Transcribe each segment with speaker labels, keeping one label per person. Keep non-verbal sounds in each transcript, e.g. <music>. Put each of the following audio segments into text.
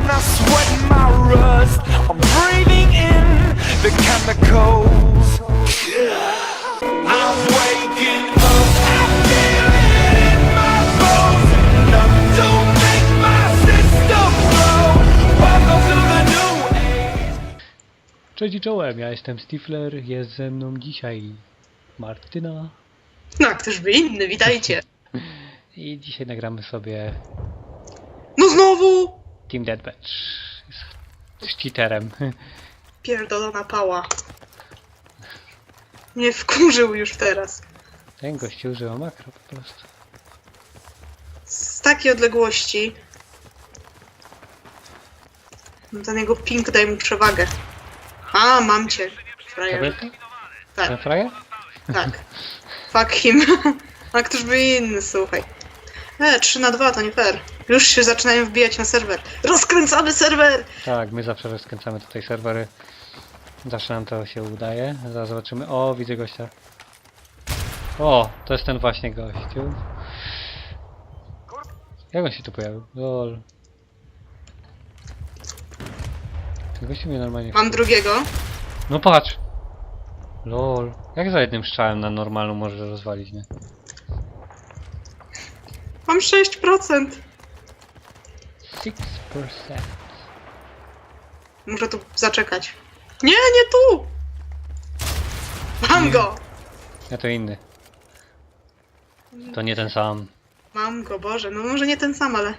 Speaker 1: and I sweat my rust. I'm breathing in the chemicals. I'm waking up. I feel it in my bones. Enough to make my system blow. Welcome to the new age.
Speaker 2: Cześć i czołem, ja jestem Stifler, jest ze mną dzisiaj Martyna
Speaker 3: No, a któż by inny, witajcie.
Speaker 2: i dzisiaj nagramy sobie
Speaker 3: No znowu!
Speaker 2: Team Deathmatch z, cheaterem.
Speaker 3: Pierdolona pała. Nie wkurzył już teraz.
Speaker 2: Ten gościu używa makro po prostu.
Speaker 3: Z takiej odległości. No, ten jego ping daj mu przewagę. A, mam cię. Frajer. Tak,
Speaker 2: frajer?
Speaker 3: tak. <laughs> Fuck him. <laughs> A któż by inny, słuchaj. E, 3 na 2 to nie fair. Już się zaczynają wbijać na serwer. Rozkręcamy serwer!
Speaker 2: Tak, my zawsze rozkręcamy tutaj serwery. Zawsze nam to się udaje. Zaraz zobaczymy. O, widzę gościa. O, to jest ten właśnie gościu. Jak on się tu pojawił? Lol. Ten gościu mnie normalnie...
Speaker 3: Mam drugiego.
Speaker 2: No patrz! Lol. Jak za jednym strzałem na normalną może rozwalić, nie?
Speaker 3: Mam 6%.
Speaker 2: 6%.
Speaker 3: Muszę tu zaczekać. Nie, nie tu! Mam go!
Speaker 2: Ja to inny. To nie ten sam.
Speaker 3: Mam go, Boże. No może nie ten sam, ale...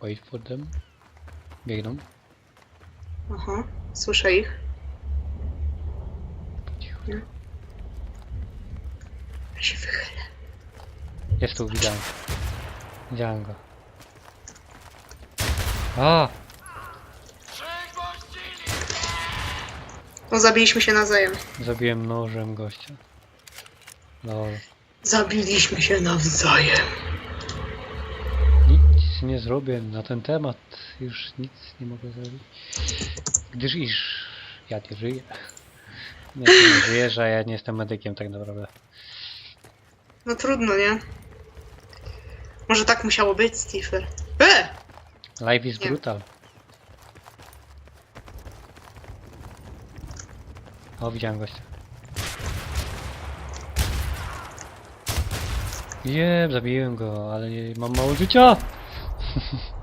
Speaker 2: Wait for them. Biegną.
Speaker 3: Aha, słyszę ich.
Speaker 2: Cicho.
Speaker 3: Ja się wychylę.
Speaker 2: Jest tu, widziałem. Widziałem go. A!
Speaker 3: No zabiliśmy się nawzajem.
Speaker 2: Zabiłem nożem gościa. Lol.
Speaker 3: Zabiliśmy się nawzajem.
Speaker 2: Nic nie zrobię na ten temat. Już nic nie mogę zrobić. Gdyż iż ja nie żyję. Nie, nie żyjesz, a ja nie jestem medykiem tak naprawdę.
Speaker 3: No trudno, nie? Może tak musiało być, Stifler. E!
Speaker 2: Life is
Speaker 3: Nie.
Speaker 2: brutal. O, widziałem gościa. Nie, zabiłem go, ale nie, mam mało życia. <laughs>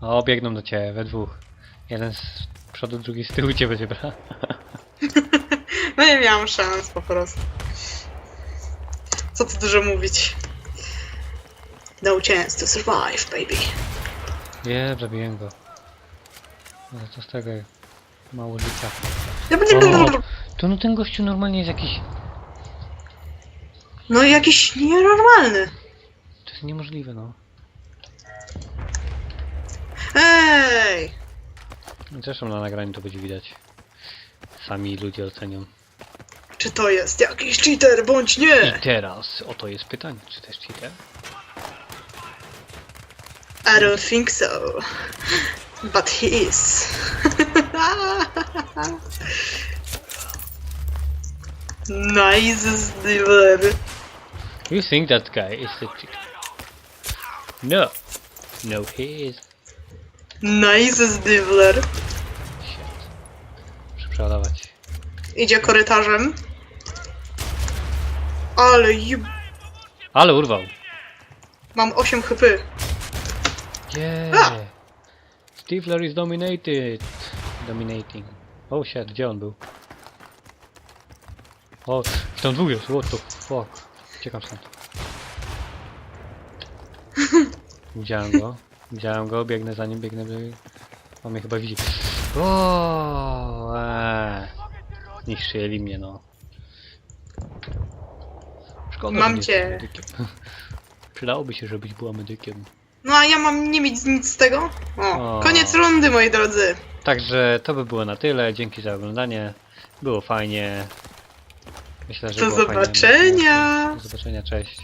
Speaker 2: o, biegną do ciebie, we dwóch. Jeden z przodu, drugi z tyłu cię będzie brał.
Speaker 3: No nie miałam szans po prostu. Co tu dużo mówić. No chance to survive, baby.
Speaker 2: Nie, zabiłem go. Ale co z tego? Mało życia.
Speaker 3: Ja będę...
Speaker 2: O, to no ten gościu normalnie jest jakiś...
Speaker 3: No jakiś nienormalny.
Speaker 2: To jest niemożliwe, no.
Speaker 3: Ej!
Speaker 2: Zresztą na nagraniu to będzie widać. Sami ludzie ocenią.
Speaker 3: Czy to jest jakiś cheater bądź
Speaker 2: I
Speaker 3: nie?
Speaker 2: teraz oto jest pytanie, czy to jest cheater?
Speaker 3: I don't think so. But he is. <laughs> nice Steven.
Speaker 2: You think that guy is a cheater? No. No, he is.
Speaker 3: Nice Steven.
Speaker 2: Shit. Muszę przeładować.
Speaker 3: Idzie korytarzem. Ale jeb...
Speaker 2: Ale urwał.
Speaker 3: Mam 8 HP.
Speaker 2: Yeah. Stifler is dominated. Dominating. Oh shit, gdzie on był? O, tam dwóch jest, what the fuck. Uciekam stąd. <laughs> Widziałem go. Widziałem go, biegnę za nim, biegnę, biegnę. On mnie chyba widzi. O, eee. Niszczyli mnie, no. Szkoda,
Speaker 3: Mam
Speaker 2: że nie
Speaker 3: cię.
Speaker 2: jestem medykiem. <laughs> Przydałoby się, żebyś była medykiem.
Speaker 3: No a ja mam nie mieć nic z tego? O,
Speaker 2: O.
Speaker 3: koniec rundy, moi drodzy.
Speaker 2: Także to by było na tyle. Dzięki za oglądanie. Było fajnie. Myślę, że
Speaker 3: Do
Speaker 2: było fajnie.
Speaker 3: zobaczenia.
Speaker 2: Do zobaczenia, cześć.